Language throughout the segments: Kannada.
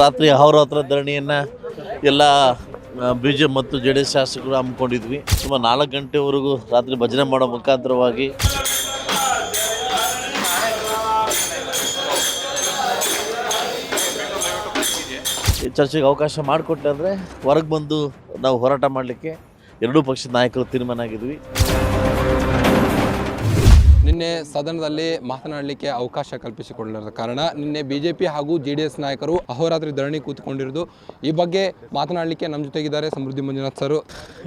ರಾತ್ರಿ ಹತ್ರ ಧರಣಿಯನ್ನು ಎಲ್ಲ ಬಿ ಜೆ ಮತ್ತು ಜೆ ಡಿ ಎಸ್ ಶಾಸಕರು ಹಮ್ಮಿಕೊಂಡಿದ್ವಿ. ಸುಮಾರು ನಾಲ್ಕು ಗಂಟೆವರೆಗೂ ರಾತ್ರಿ ಭಜನೆ ಮಾಡೋ ಮುಖಾಂತರವಾಗಿ ಚರ್ಚೆಗೆ ಅವಕಾಶ ಮಾಡಿಕೊಟ್ಟೆ ಅಂದರೆ ಹೊರಗೆ ಬಂದು ನಾವು ಹೋರಾಟ ಮಾಡಲಿಕ್ಕೆ ಎರಡೂ ಪಕ್ಷದ ನಾಯಕರು ತೀರ್ಮಾನ ಆಗಿದ್ವಿ. ನಿನ್ನೆ ಸದನದಲ್ಲಿ ಮಾತನಾಡಲಿಕ್ಕೆ ಅವಕಾಶ ಕಲ್ಪಿಸಿಕೊಳ್ಳದ ಕಾರಣ ನಿನ್ನೆ ಬಿಜೆಪಿ ಹಾಗೂ ಜೆ ಡಿ ಎಸ್ ನಾಯಕರು ಅಹೋರಾತ್ರಿ ಧರಣಿ ಕೂತ್ಕೊಂಡಿರೋದು ಈ ಬಗ್ಗೆ ಮಾತನಾಡಲಿಕ್ಕೆ ನಮ್ಮ ಜೊತೆಗಿದ್ದಾರೆ ಸಮೃದ್ಧಿ ಮಂಜುನಾಥ್ ಸರ್.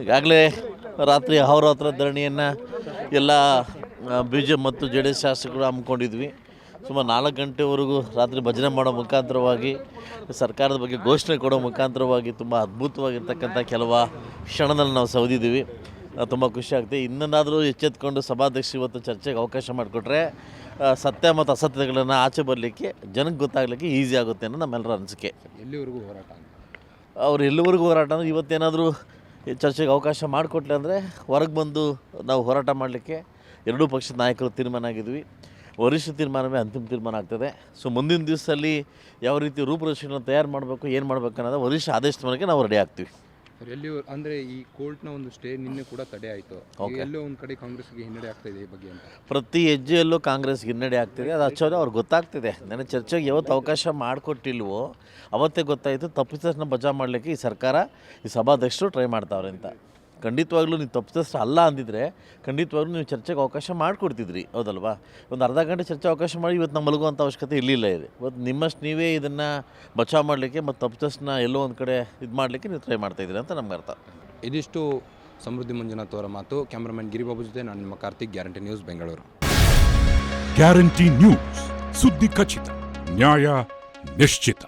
ಈಗಾಗಲೇ ರಾತ್ರಿ ಅಹೋರಾತ್ರಿ ಧರಣಿಯನ್ನು ಎಲ್ಲ ಬಿ ಜೆ ಮತ್ತು ಜೆ ಡಿ ಎಸ್ ಶಾಸಕರು ಹಮ್ಮಿಕೊಂಡಿದ್ವಿ. ಸುಮಾರು ನಾಲ್ಕು ಗಂಟೆವರೆಗೂ ರಾತ್ರಿ ಭಜನೆ ಮಾಡೋ ಮುಖಾಂತರವಾಗಿ, ಸರ್ಕಾರದ ಬಗ್ಗೆ ಘೋಷಣೆ ಕೊಡೋ ಮುಖಾಂತರವಾಗಿ ತುಂಬ ಅದ್ಭುತವಾಗಿರ್ತಕ್ಕಂಥ ಕೆಲವು ಕ್ಷಣದಲ್ಲಿ ನಾವು ಸೌದಿದ್ದೀವಿ ತುಂಬ ಖುಷಿ ಆಗ್ತದೆ. ಇನ್ನೊಂದಾದರೂ ಎಚ್ಚೆತ್ಕೊಂಡು ಸಭಾಧ್ಯಕ್ಷ ಇವತ್ತು ಚರ್ಚೆಗೆ ಅವಕಾಶ ಮಾಡಿಕೊಟ್ರೆ ಸತ್ಯ ಮತ್ತು ಅಸತ್ಯಗಳನ್ನು ಆಚೆ ಬರಲಿಕ್ಕೆ ಜನಕ್ಕೆ ಗೊತ್ತಾಗಲಿಕ್ಕೆ ಈಸಿ ಆಗುತ್ತೆ ಅನ್ನೋ ನಮ್ಮೆಲ್ಲರ ಅನಿಸಿಕೆ. ಎಲ್ಲಿವರೆಗೂ ಹೋರಾಟ ಅವ್ರು ಎಲ್ಲಿವರೆಗೂ ಹೋರಾಟ ಅಂದರೆ ಇವತ್ತೇನಾದರೂ ಈ ಚರ್ಚೆಗೆ ಅವಕಾಶ ಮಾಡಿಕೊಟ್ಲೆ ಅಂದರೆ ಹೊರಗೆ ಬಂದು ನಾವು ಹೋರಾಟ ಮಾಡಲಿಕ್ಕೆ ಎರಡೂ ಪಕ್ಷದ ನಾಯಕರು ತೀರ್ಮಾನ ಆಗಿದ್ವಿ. ವರಿಷ್ಠ ತೀರ್ಮಾನವೇ ಅಂತಿಮ ತೀರ್ಮಾನ ಆಗ್ತದೆ. ಸೊ ಮುಂದಿನ ದಿವಸದಲ್ಲಿ ಯಾವ ರೀತಿ ರೂಪುರೇಷೆಗಳನ್ನು ತಯಾರು ಮಾಡಬೇಕು ಏನು ಮಾಡಬೇಕು ಅನ್ನೋದು ವರಿಷ್ಠ ಆದೇಶದ ನಾವು ರೆಡಿ ಆಗ್ತೀವಿ. ಸರ್ ಎಲ್ಲಿಯೂ ಅಂದರೆ ಈ ಕೋರ್ಟ್ನ ಒಂದು ಸ್ಟೇ ನಿನ್ನೆ ಕೂಡ ತಡೆ ಆಯಿತು. ಎಲ್ಲೋ ಒಂದು ಕಡೆ ಕಾಂಗ್ರೆಸ್ಗೆ ಹಿನ್ನಡೆ ಆಗ್ತಾ ಇದೆ ಈ ಬಗ್ಗೆ ಅಂತ. ಪ್ರತಿ ಹೆಜ್ಜೆಯಲ್ಲೂ ಕಾಂಗ್ರೆಸ್ ಹಿನ್ನಡೆ ಆಗ್ತಿದೆ. ಅದು ಹಚ್ಚೋದೇ ಅವ್ರಿಗೆ ಗೊತ್ತಾಗ್ತಿದೆ. ನನ್ನ ಚರ್ಚೆಗೆ ಯಾವತ್ತು ಅವಕಾಶ ಮಾಡಿಕೊಟ್ಟಿಲ್ವೋ ಅವತ್ತೇ ಗೊತ್ತಾಯಿತು ತಪ್ಪಿತಸ್ಥನ ಬಜಾ ಮಾಡಲಿಕ್ಕೆ ಈ ಸರ್ಕಾರ ಈ ಸಭಾಧ್ಯಕ್ಷರು ಟ್ರೈ ಮಾಡ್ತಾವ್ರೆ ಅಂತ. ಖಂಡಿತವಾಗ್ಲೂ ನೀವು ತಪ್ಪಿತಸ್ಥ ಅಲ್ಲ ಅಂದಿದ್ರೆ ಖಂಡಿತವಾಗ್ಲೂ ನೀವು ಚರ್ಚೆಗೆ ಅವಕಾಶ ಮಾಡಿಕೊಡ್ತಿದ್ರಿ ಹೌದಲ್ವಾ? ಒಂದು ಅರ್ಧ ಗಂಟೆ ಚರ್ಚೆ ಅವಕಾಶ ಮಾಡಿ ಇವತ್ತು ನಮ್ಮ ಮಲಗುವಂಥ ಅವಶ್ಯಕತೆ ಇರಲಿಲ್ಲ ಇದೆ. ಇವತ್ತು ನಿಮ್ಮಷ್ಟು ನೀವೇ ಇದನ್ನು ಬಚಾವ್ ಮಾಡಲಿಕ್ಕೆ ಮತ್ತು ತಪ್ಪಿತಸ್ಥನ ಎಲ್ಲೋ ಒಂದು ಕಡೆ ಇದು ಮಾಡಲಿಕ್ಕೆ ನೀವು ಟ್ರೈ ಮಾಡ್ತಾಯಿದ್ದೀರಿ ಅಂತ ನಮ್ಗೆ ಅರ್ಥ. ಇದಿಷ್ಟು ಸಮೃದ್ಧಿ ಮಂಜುನಾಥ್ ಅವರ ಮಾತು. ಕ್ಯಾಮ್ರಾಮನ್ ಗಿರಿಬಾಬು ಜೊತೆ ನಾನು ನಿಮ್ಮ Karthik guarantee news Bengaluru. Guarantee news ಸುದ್ದಿ ಖಚಿತ ನ್ಯಾಯ ನಿಶ್ಚಿತ.